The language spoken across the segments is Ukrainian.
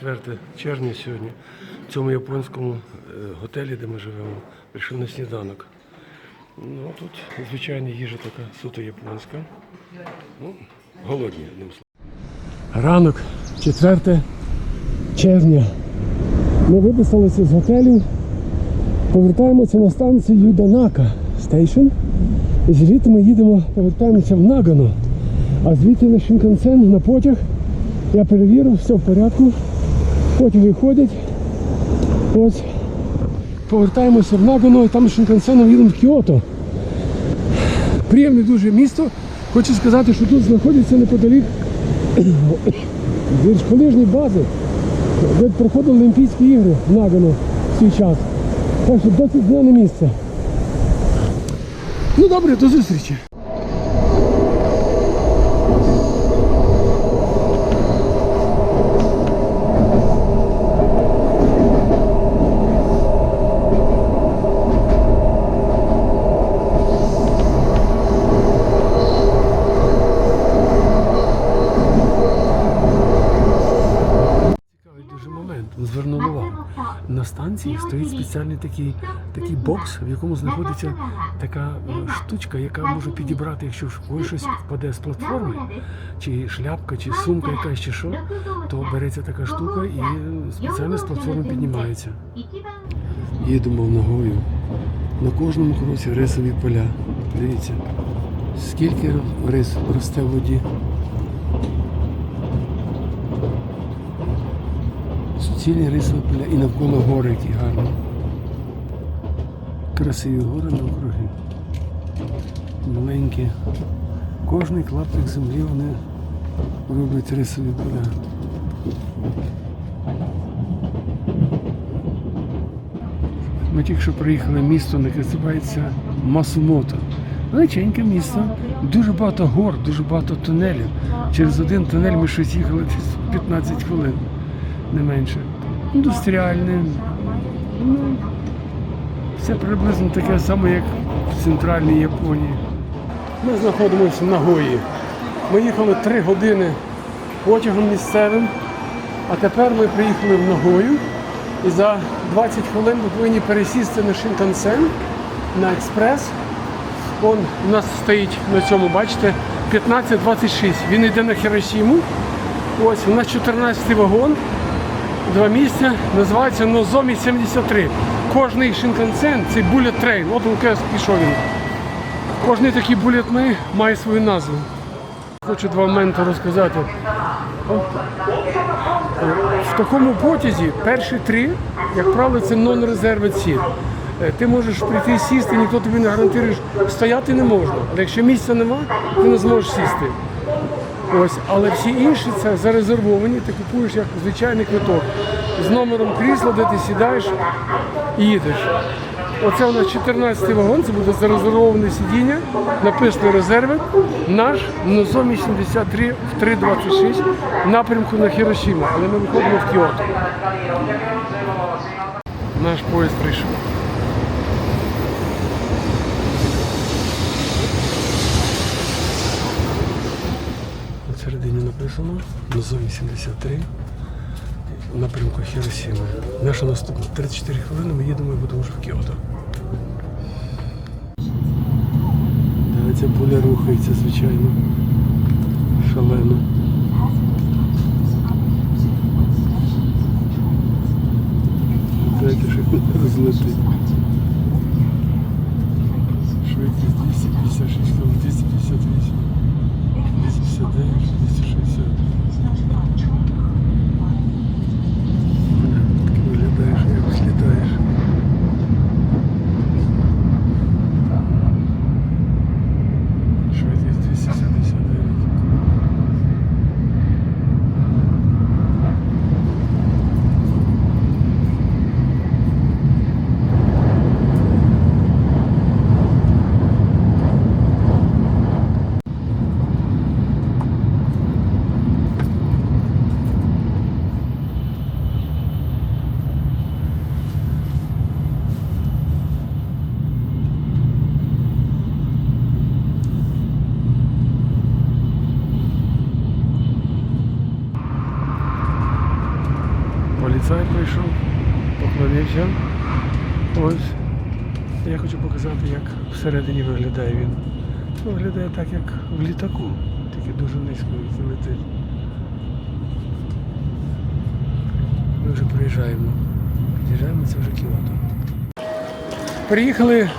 4 червня сьогодні в цьому японському е, готелі, де ми живемо, прийшов на сніданок. Ну, тут, звичайно, їжа така суто японська. Ну, голодні, одним словом. Ранок, 4 червня. Ми виписалися з готелю. Повертаємося на станцію Юданака Стейшн. І звідти ми їдемо, повертаємося в Нагано. А звідти на Шинкансен на потяг. Я перевірив, все в порядку. Потяги ходять. Ось. Повертаємося в Нагано і там Шинкансеном їдемо в Кіото. Приємне дуже місто. Хочу сказати, що тут знаходиться неподалік гірськолижні бази, де проходили Олімпійські ігри в Нагано в свій час. Так що досить знане місце. Ну добре, до зустрічі. Цікавий дуже момент. Звернули увагу. На станції стоїть спеціальний такий, такий бокс, в якому знаходиться така е, штучка, яка може підібрати, якщо в щось впаде з платформи, чи шляпка, чи сумка якась, чи що, то береться така штука і спеціально з платформи піднімається. Їдемо ногою. На кожному кроці рисові поля. Дивіться, скільки рис росте в воді. Суцільні рисові поля і навколо гори, які гарні. Красиві гори навкруги. Маленькі. Кожний клаптик землі вони роблять рисові поля. Ми тільки що приїхали в місто, яке називається Масумото. Величеньке місто, дуже багато гор, дуже багато тунелів. Через один тунель ми щось їхали десь 15 хвилин, не менше. Індустріальне. Ну, все приблизно таке саме, як в центральній Японії. Ми знаходимося в Нагої. Ми їхали 3 години потягом місцевим, а тепер ми приїхали в Нагою. І за 20 хвилин ми повинні пересісти на Шинкансен, на експрес. Он у нас стоїть на цьому, бачите, 15-26. Він йде на Хіросіму. Ось у нас 14 вагон, два місця, називається Нозомі 73. Кожний Шинкансен це булет трейн. От він пішов він. Кожний такий булетний має свою назву. Хочу два моменти розказати. В такому потязі перші три, як правило, це нон-резервед сіт. Е, Ти можеш прийти сісти, ніхто тобі не гарантує, стояти не можна. Але якщо місця нема, ти не зможеш сісти. Ось, але всі інші це зарезервовані, ти купуєш як звичайний квиток з номером крісла, де ти сідаєш і їдеш. Оце у нас 14-й вагон, це буде зарезервоване сидіння, написано резерви. Наш Нозомі 73 в 3.26 напрямку на Хірошіму, але ми виходимо в Кіото. Наш поїзд прийшов. На середині написано Нозомі 73 в напрямку Хіросіми. Наша наступна 34 хвилини ми їдемо і будемо вже в Кіото. Ця поля рухається, звичайно. Шалено. Дайте, що розлетить. Я хочу показати, як всередині виглядає він. Виглядає так, як в літаку, тільки дуже низько він летить. Ми вже приїжджаємо. Під'їжджаємо, це вже Кіото. Приїхали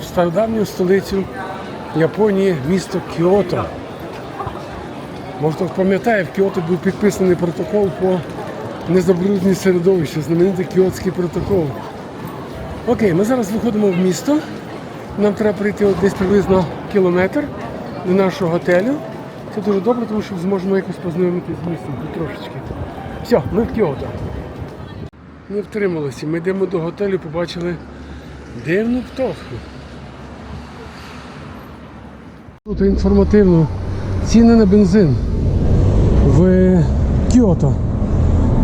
в стародавню столицю Японії, місто Кіото. Може, хто пам'ятає, в Кіото був підписаний протокол по незабрудненню середовища, знаменитий Кіотський протокол. Окей, ми зараз виходимо в місто. Нам треба прийти десь приблизно кілометр до нашого готелю. Це дуже добре, тому що зможемо якось познайомитися з містом трошечки. Все, ми в Кіото. Не втрималося. Ми йдемо до готелю, побачили дивну птаху. Тут інформативно. Ціни на бензин в Кіото.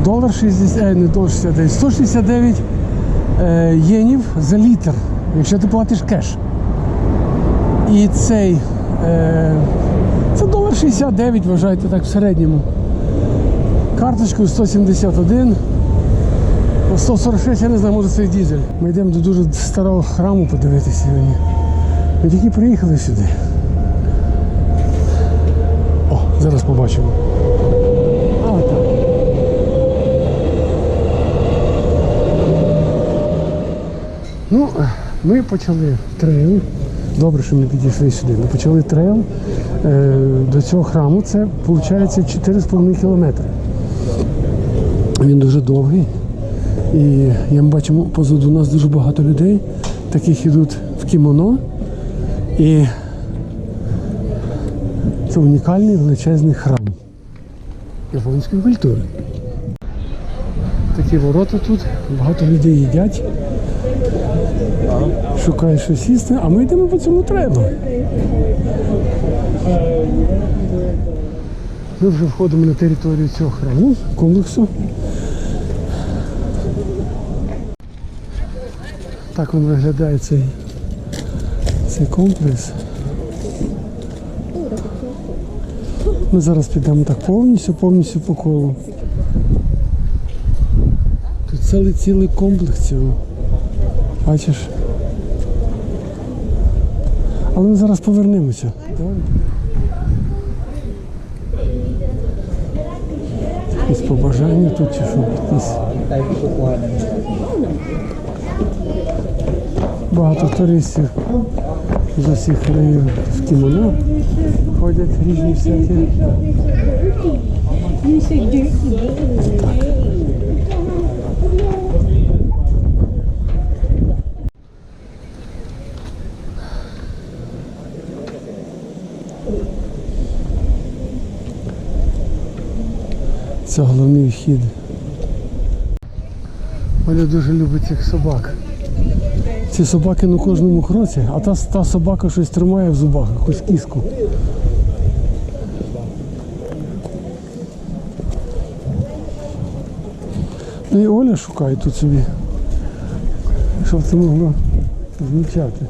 Долар 60, е, не долар 69, 169 е, єнів за літр, якщо ти платиш кеш. І цей е, це долар 69, вважайте так в середньому. Карточкою 171. 146, я не знаю, може це і дізель. Ми йдемо до дуже старого храму подивитися сьогодні. Ми тільки приїхали сюди. О, зараз побачимо. А, так. Ну, ми почали трейл. Добре, що ми підійшли сюди. Ми почали трейл е, до цього храму. Це виходить 4,5 кілометри. Він дуже довгий. І я бачимо позаду нас дуже багато людей, таких ідуть в кімоно. І це унікальний величезний храм японської культури. Такі ворота тут, багато людей їдять, шукають щось їсти, а ми йдемо по цьому трейлу. Ми вже входимо на територію цього храму, комплексу. Так він виглядає цей, цей комплекс. Ми зараз підемо так повністю, повністю по колу. Тут цілий цілий комплекс цього. Бачиш? Але ми зараз повернемося. Якісь побажання тут чи що? Багато туристів з усіх країн в кімоно ходять різні всякі. Це головний вхід. Оля дуже любить цих собак. Ці собаки на кожному кроці, а та, та собака щось тримає в зубах, якусь кіску. Ну і Оля шукає тут собі, щоб це могло означати.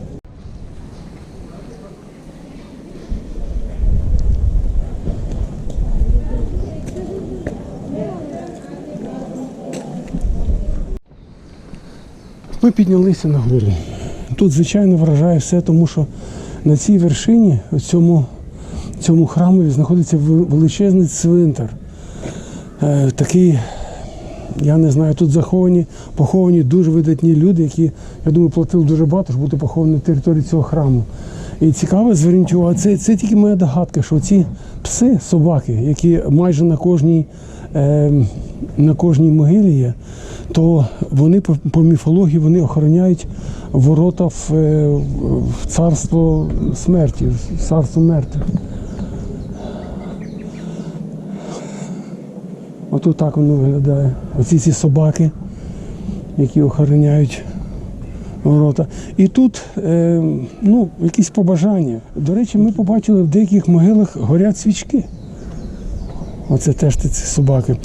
Ми піднялися на гору. Тут, звичайно, вражає все, тому що на цій вершині, в цьому, цьому храмові, знаходиться величезний цвинтар. Е, такий, я не знаю, тут заховані, поховані дуже видатні люди, які, я думаю, платили дуже багато, щоб бути поховані на території цього храму. І цікаво, зверніть увагу, це, це тільки моя догадка, що ці пси, собаки, які майже на кожній, е, на кожній могилі є, то вони по, міфології вони охороняють ворота в, е, в царство смерті, в царство мертвих. Отут так воно виглядає. Оці ці собаки, які охороняють ворота. І тут е, ну, якісь побажання. До речі, ми побачили в деяких могилах горять свічки. Оце теж ці собаки.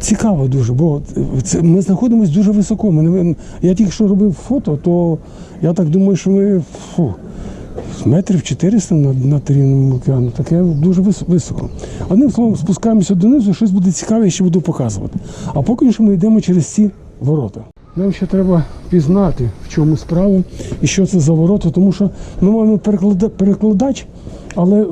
Цікаво дуже, бо це, ми знаходимося дуже високо. Ми, я тільки що робив фото, то я так думаю, що ми фу, метрів 400 над, над рівнем океану. Таке дуже високо. Одним словом, спускаємося донизу, щось буде цікаве, ще буду показувати. А поки що ми йдемо через ці ворота. Нам ще треба пізнати, в чому справа і що це за ворота, тому що ми маємо переклада- перекладач, але е,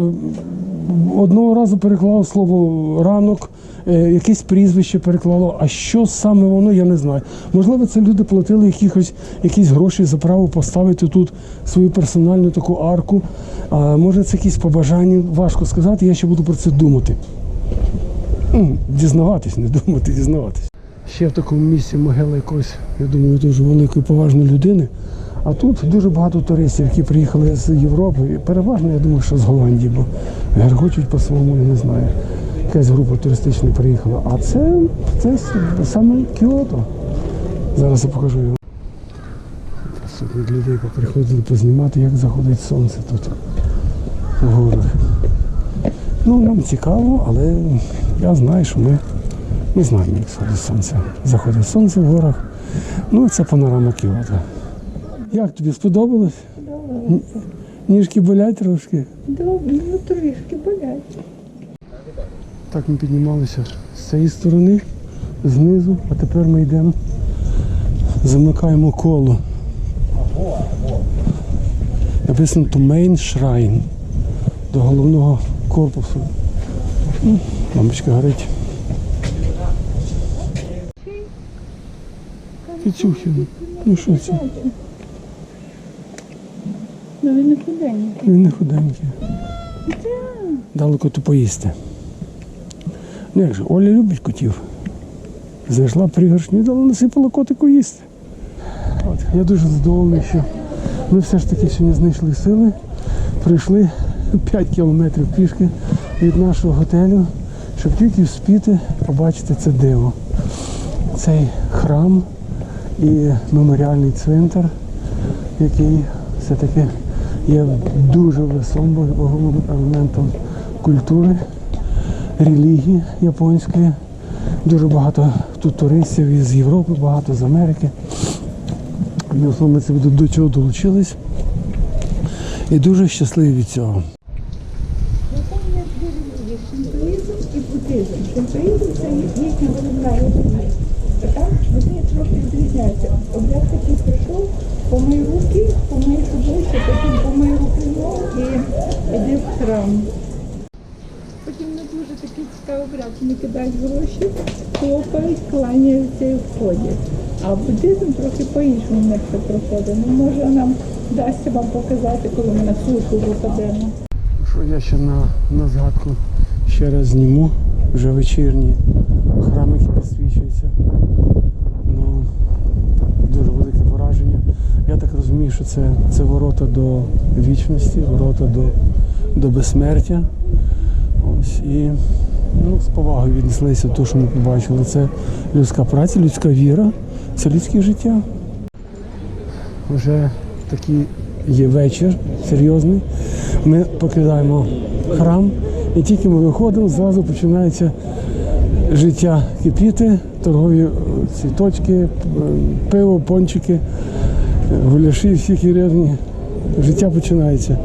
одного разу переклало слово ранок, е, якесь прізвище переклало. А що саме воно, я не знаю. Можливо, це люди платили якихось, якісь гроші за право поставити тут свою персональну таку арку. А може це якісь побажання, важко сказати, я ще буду про це думати. Дізнаватись, не думати, дізнаватись. Ще в такому місці могила якоїсь, я думаю, дуже великої поважної людини. А тут дуже багато туристів, які приїхали з Європи. Переважно, я думаю, що з Голландії, бо гергочуть по-своєму, я не знаю. Якась група туристична приїхала. А це, це саме Кіото. Зараз я покажу його. Сотні людей поприходили познімати, як заходить сонце тут в горах. Ну, нам цікаво, але я знаю, що ми, ми знаємо, як сходить сонце. Заходить сонце в горах. Ну, це панорама Кіото. Як тобі сподобалось? Ні- Ніжки болять трошки. Добре, ну трішки болять. Так ми піднімалися з цієї сторони, знизу, а тепер ми йдемо, замикаємо коло. Написано to main shrine до головного корпусу. М, Лампочка горить. Піцюхи. Ну що це? Ну він не худенький. Він не худенький. Далеко то поїсти. Ну як же, Оля любить котів. Знайшла пригоршню дала насипала котику їсти. От, я дуже задоволений, що ми все ж таки сьогодні знайшли сили. Прийшли 5 кілометрів пішки від нашого готелю, щоб тільки вспіти побачити це диво. Цей храм і меморіальний цвинтар, який все-таки є дуже вагомим елементом культури, релігії японської. Дуже багато тут туристів із Європи, багато з Америки. Ми основному це до цього долучились. І дуже щасливі від цього. Шинтоїзм і буддизм. Шинтоїзм це їхня головна релігія. Там вони трохи відрізняються. Обряд такий прийшов, помий руки, помий обличчя, потім помий руки ноги і йди в храм. Потім не дуже такий цікавий обряд. Вони кидають гроші, хлопають, кланяються і входять. А буддизм трохи по-іншому в них це проходить. Ну, може нам вдасться вам показати, коли ми на службу випадемо. Що я ще на, на згадку ще раз зніму вже вечірні храм, які підсвічуються. Ну, дуже велике враження. Я так розумію, що це, це ворота до вічності, ворота до, до безсмертя. Ось, і ну, з повагою віднеслися до що ми побачили. Це людська праця, людська віра, це людське життя. Вже такий є вечір серйозний. Ми покидаємо храм, і тільки ми виходимо, зразу починається життя кипіти, торгові цвіточки, пиво, пончики, гуляші всі різні. Життя починається.